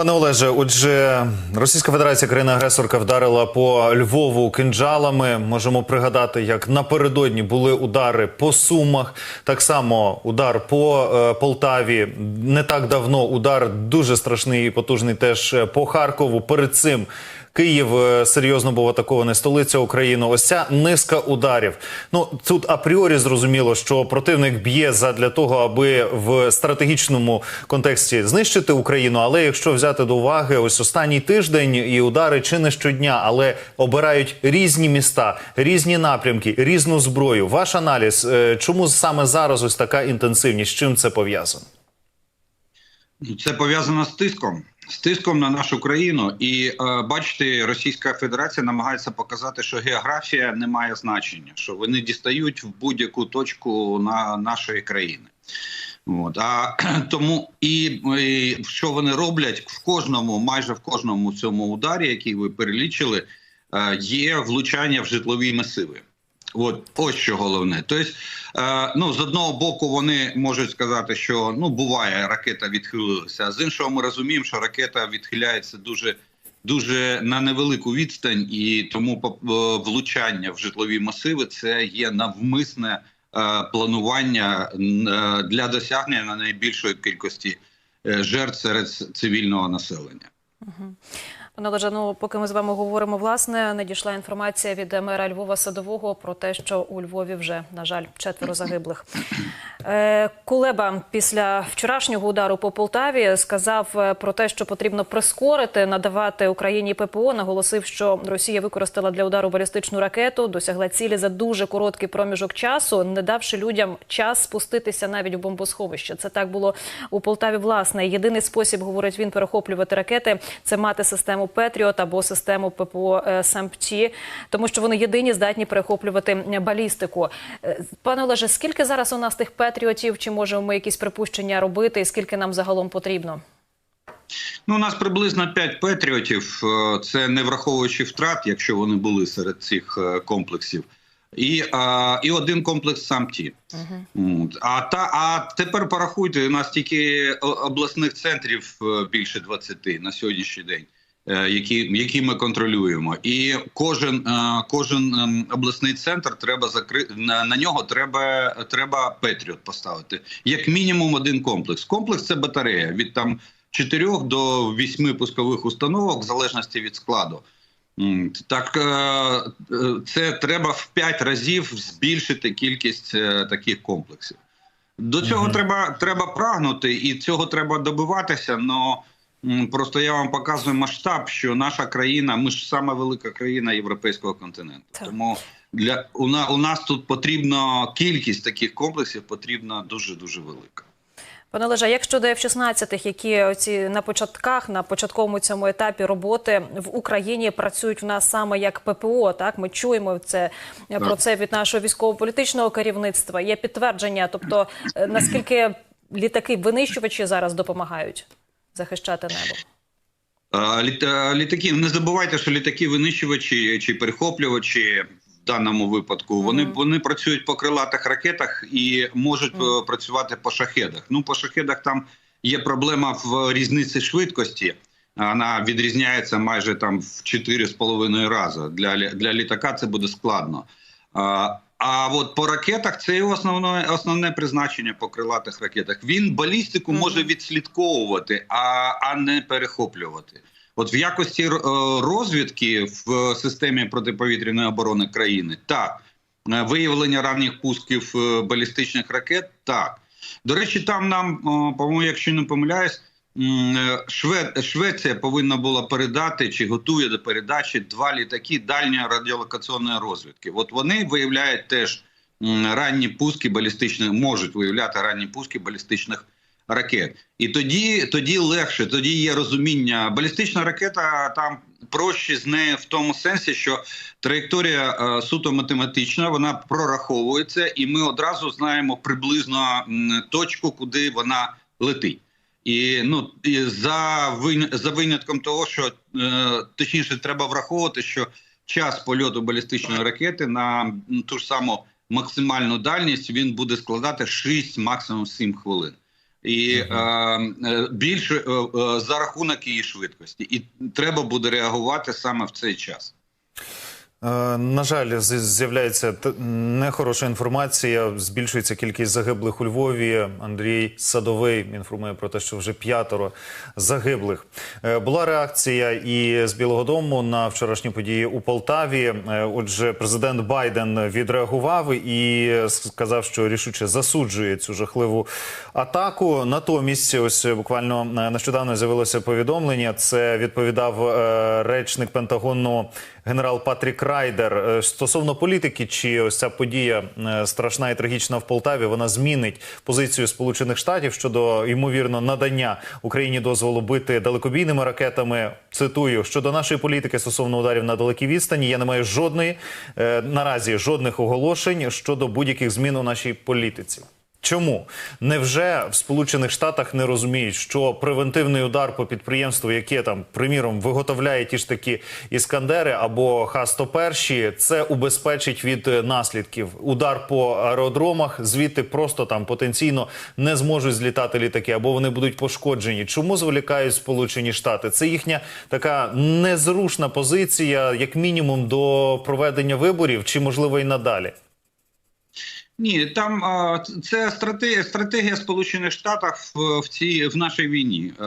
Пане Олеже, отже, Російська Федерація, країна-агресорка, вдарила по Львову кинджалами. Можемо пригадати, як напередодні були удари по Сумах. Так само удар по е, Полтаві. Не так давно удар дуже страшний і потужний теж е, по Харкову. Перед цим Київ е, серйозно був атакований, столиця України. Ось ця низка ударів. Ну тут апріорі зрозуміло, що противник б'є задля того, аби в стратегічному контексті знищити Україну. Але якщо взяти до уваги, ось останній тиждень і удари чи не щодня, але обирають різні міста, різні напрямки, різну зброю. Ваш аналіз, е, чому саме зараз ось така інтенсивність? З чим це пов'язано? Ну, Це пов'язано з тиском, з тиском на нашу країну. І е, бачите, Російська Федерація намагається показати, що географія не має значення, що вони дістають в будь-яку точку на нашої країни. От а тому і, і що вони роблять в кожному, майже в кожному цьому ударі, який ви перелічили, е, є влучання в житлові масиви. От ось що головне. Тобто, е, ну з одного боку, вони можуть сказати, що ну буває, ракета відхилилася. А з іншого, ми розуміємо, що ракета відхиляється дуже дуже на невелику відстань, і тому е, влучання в житлові масиви це є навмисне е, планування е, для досягнення на найбільшої кількості е, жертв серед цивільного населення. Ну поки ми з вами говоримо, власне, надійшла інформація від мера Львова Садового про те, що у Львові вже на жаль четверо загиблих. Е, Кулеба після вчорашнього удару по Полтаві сказав е, про те, що потрібно прискорити надавати Україні ППО. Наголосив, що Росія використала для удару балістичну ракету, досягла цілі за дуже короткий проміжок часу, не давши людям час спуститися навіть в бомбосховище. Це так було у Полтаві. Власне, єдиний спосіб, говорить він, перехоплювати ракети це мати систему Петріот або систему ППО е, САМПТі, тому що вони єдині здатні перехоплювати е, балістику. Е, Пане Олеже, скільки зараз у нас тих Петріотів? Чи можемо ми якісь припущення робити? І скільки нам загалом потрібно? Ну, у нас приблизно 5 патріотів. е, Це не враховуючи втрат, якщо вони були серед цих комплексів. І, а, і один комплекс САМТІ. От. А та а тепер порахуйте, у нас тільки обласних центрів більше 20 на сьогоднішній день, які, які ми контролюємо. І кожен, е, кожен ем, обласний центр треба закрити на, на нього треба, треба Петріот поставити. Як мінімум один комплекс. Комплекс це батарея від там 4 до 8 пускових установок, в залежності від складу. Так е, е, це треба в 5 разів збільшити кількість е, таких комплексів. До цього Мгм. треба, треба прагнути, і цього треба добиватися. Но просто я вам показую масштаб, що наша країна, ми ж саме велика країна європейського континенту. Так. Тому для у, на, у нас тут потрібно кількість таких комплексів потрібна дуже дуже велика. Пане Олеже, а як щодо F-16, які оці на початках, на початковому цьому етапі роботи в Україні працюють в нас саме як ППО? Так ми чуємо це про це від нашого військово-політичного керівництва. Є підтвердження, тобто е, наскільки літаки винищувачі зараз допомагають захищати небо? Літаки не забувайте, що літаки винищувачі чи перехоплювачі в даному випадку вони Мгм. вони працюють по крилатих ракетах і можуть е, працювати по шахедах. Ну по шахедах там є проблема в різниці швидкості. Вона відрізняється майже там в 4,5 рази. Для для літака це буде складно. А, от по ракетах це його основне основне призначення по крилатих ракетах. Він балістику Мгм. може відслідковувати, а, а не перехоплювати. От в якості е, розвідки в системі протиповітряної оборони країни так. Е, Виявлення ранніх пусків е, балістичних ракет так. До речі, там нам, по-моєму, якщо не помиляюсь, Швеція повинна була передати чи готує до передачі два літаки дальньої радіолокаційної розвідки. От вони виявляють теж ранні пуски балістичних, можуть виявляти ранні пуски балістичних ракет. І тоді, тоді легше, тоді є розуміння. Балістична ракета там проще з нею в тому сенсі, що траєкторія е, суто математична, вона прораховується, і ми одразу знаємо приблизно точку, куди вона летить. І ну і за вин- за винятком того, що е, точніше треба враховувати, що час польоту балістичної ракети на ту ж саму максимальну дальність він буде складати 6, максимум 7 хвилин. і е, е, більше е, е, за рахунок її швидкості, і треба буде реагувати саме в цей час. Е, На жаль, з'являється нехороша інформація. Збільшується кількість загиблих у Львові. Андрій Садовий інформує про те, що вже п'ятеро загиблих. Е, Була реакція і з Білого Дому на вчорашні події у Полтаві. Е, Отже, президент Байден відреагував і сказав, що рішуче засуджує цю жахливу атаку. Натомість, ось буквально нещодавно з'явилося повідомлення. Це відповідав речник Пентагону генерал Патрік Райдер Е, стосовно політики, чи ось ця подія е, страшна і трагічна в Полтаві, вона змінить позицію Сполучених Штатів щодо ймовірно надання Україні дозволу бити далекобійними ракетами. Цитую щодо нашої політики стосовно ударів на далекій відстані. Я не маю жодної е, наразі жодних оголошень щодо будь-яких змін у нашій політиці. Чому невже в Сполучених Штатах не розуміють, що превентивний удар по підприємству, яке там приміром виготовляє ті ж такі іскандери або Х-101, це убезпечить від е, наслідків. Удар по аеродромах звідти просто там потенційно не зможуть злітати літаки, або вони будуть пошкоджені. Чому зволікають Сполучені Штати? Це їхня така незрушна позиція, як мінімум, до проведення виборів, чи можливо і надалі. Ні, там це стратегія, стратегія Сполучених Штатів в, цій в нашій війні. Е,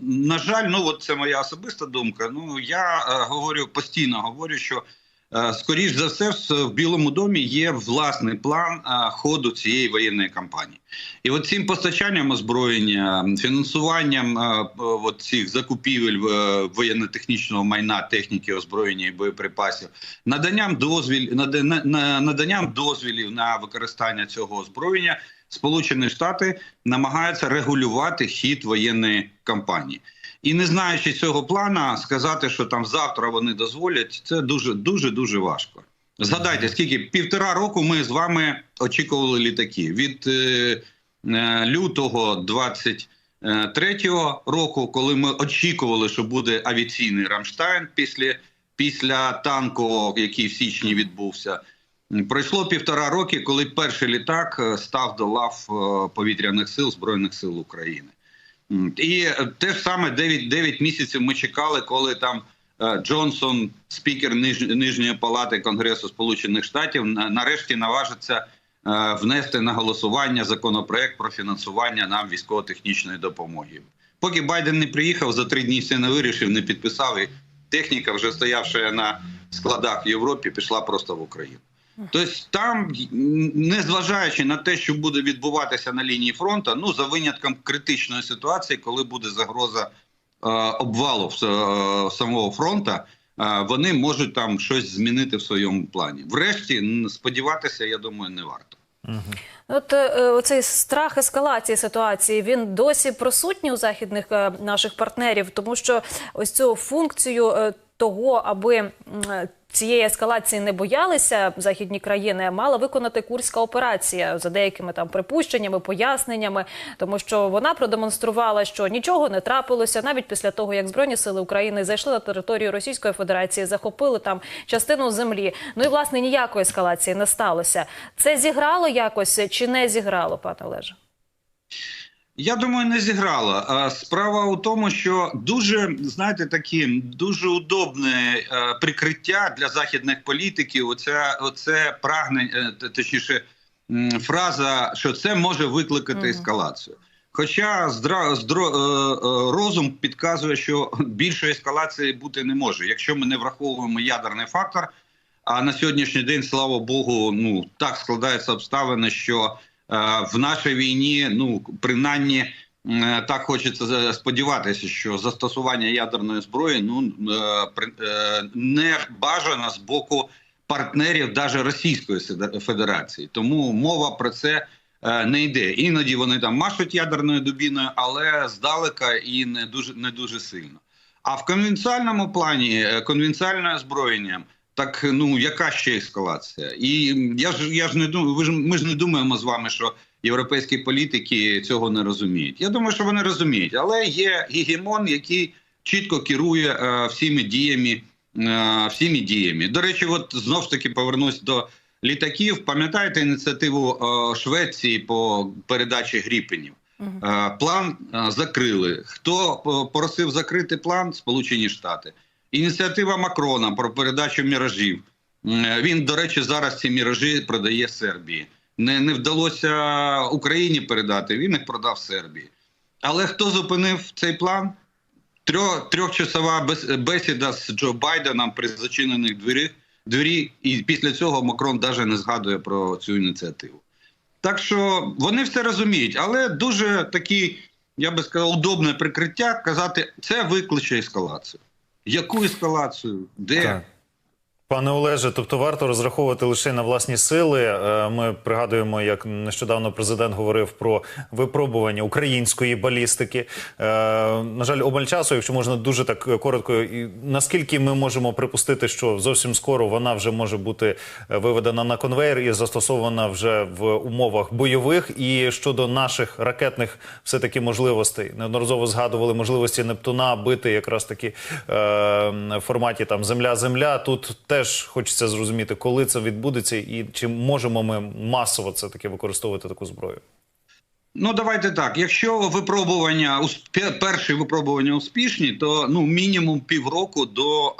на жаль, ну от це моя особиста думка. Ну я е, говорю постійно говорю, що е, скоріш за все в, Білому домі є власний план е, ходу цієї воєнної кампанії. І от цим постачанням озброєння, фінансуванням е, от цих закупівель воєнно-технічного майна, техніки, озброєння і боєприпасів, наданням дозвіл, на- на- наданням дозвілів на використання цього озброєння, Сполучені Штати намагаються регулювати хід воєнної кампанії. І не знаючи цього плана, сказати, що там завтра вони дозволять, це дуже дуже дуже важко. Згадайте, скільки півтора року ми з вами очікували літаки від е, е, лютого 23-го року, коли ми очікували, що буде авіаційний Рамштайн після, після танку, який в січні відбувся. Пройшло півтора роки, коли перший літак е, став до лав е, повітряних сил Збройних сил України. І е, те ж саме 9, 9 місяців ми чекали, коли там е, Джонсон, спікер Ниж- Нижньої палати Конгресу Сполучених Штатів, на- нарешті наважиться е, внести на голосування законопроект про фінансування нам військово-технічної допомоги. Поки Байден не приїхав, за три дні все не вирішив, не підписав, і техніка, вже стоявши на складах в Європі, пішла просто в Україну. Тобто там, незважаючи на те, що буде відбуватися на лінії фронту, ну за винятком критичної ситуації, коли буде загроза е, обвалу в, е, самого фронту, е, вони можуть там щось змінити в своєму плані. Врешті сподіватися, я думаю, не варто. От е, оцей страх ескалації ситуації він досі присутній у західних е, наших партнерів, тому що ось цю функцію е, того, аби цієї ескалації не боялися західні країни, мала виконати курська операція за деякими там припущеннями, поясненнями, тому що вона продемонструвала, що нічого не трапилося, навіть після того, як збройні сили України зайшли на територію Російської Федерації, захопили там частину землі. Ну і власне ніякої ескалації не сталося. Це зіграло якось чи не зіграло, пане Олеже? Я думаю, не зіграла. Справа у тому, що дуже знаєте, такі дуже удобне е, прикриття для західних політиків. Оце, оце прагнення, е, точніше, фраза, що це може викликати ескалацію. Хоча здра, здро, е, розум підказує, що більшої ескалації бути не може, якщо ми не враховуємо ядерний фактор. А на сьогоднішній день, слава Богу, ну так складаються обставини, що в нашій війні, ну принаймні, е, так хочеться сподіватися, що застосування ядерної зброї ну е, е, не бажано з боку партнерів, навіть Російської Федерації. Тому мова про це е, не йде. Іноді вони там машуть ядерною дубіною, але здалека і не дуже не дуже сильно. А в конвенціональному плані е, конвенціональне озброєння. Так ну яка ще ескалація? І я ж я ж не думаю, ви ж ми ж не думаємо з вами, що європейські політики цього не розуміють. Я думаю, що вони розуміють, але є гегемон, який чітко керує е, всіми діями, е, всіми діями. До речі, от знов ж таки повернусь до літаків. Пам'ятаєте ініціативу е, Швеції по передачі гріпенів? Е, План е, закрили. Хто е, просив закрити план? Сполучені Штати. Ініціатива Макрона про передачу міражів. Він, до речі, зараз ці міражі продає Сербії. Не, не вдалося Україні передати, він їх продав Сербії. Але хто зупинив цей план? Трьох, трьохчасова бесіда з Джо Байденом при зачинених двері, двері, і після цього Макрон навіть не згадує про цю ініціативу. Так що вони все розуміють, але дуже такі, я би сказав, удобне прикриття казати, це викличе ескалацію. Яку ескалацію? Де? Так. Пане Олеже, тобто варто розраховувати лише на власні сили. Е, Ми пригадуємо, як нещодавно президент говорив про випробування української балістики. Е, На жаль, обмаль часу, якщо можна дуже так коротко, і наскільки ми можемо припустити, що зовсім скоро вона вже може бути е, виведена на конвейер і застосована вже в умовах бойових. І щодо наших ракетних все таки можливостей, неодноразово згадували можливості Нептуна бити якраз таки е, в форматі там земля-земля. Тут теж хочеться зрозуміти, коли це відбудеться, і чи можемо ми масово це таки використовувати таку зброю. Ну, давайте так. Якщо випробування перші випробування успішні, то ну мінімум півроку до е,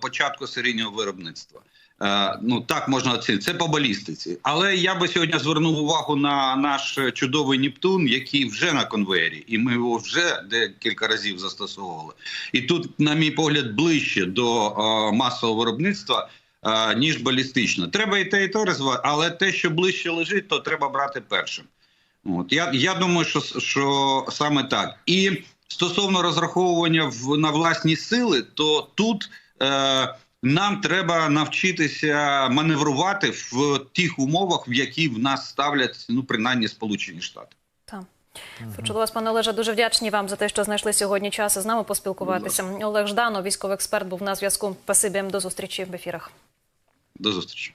початку серійного виробництва. Е, ну так можна оцінити. Це по балістиці. Але я би сьогодні звернув увагу на наш чудовий Нептун, який вже на конвеєрі, і ми його вже декілька разів застосовували. І тут, на мій погляд, ближче до е, масового виробництва. е, Ніж балістично. Треба і те, і те розвивати, але те, що ближче лежить, то треба брати першим. От я, я думаю, що, що саме так. І стосовно розраховування в на власні сили, то тут нам треба навчитися маневрувати в тих умовах, в які в нас ставлять ну принаймні Сполучені Штати. Так. Почула вас, пане Олеже. Дуже вдячні вам за те, що знайшли сьогодні час з нами поспілкуватися. Олег Жданов, військовий експерт, був на зв'язку. Спасибі до зустрічі в ефірах. До зустрічі.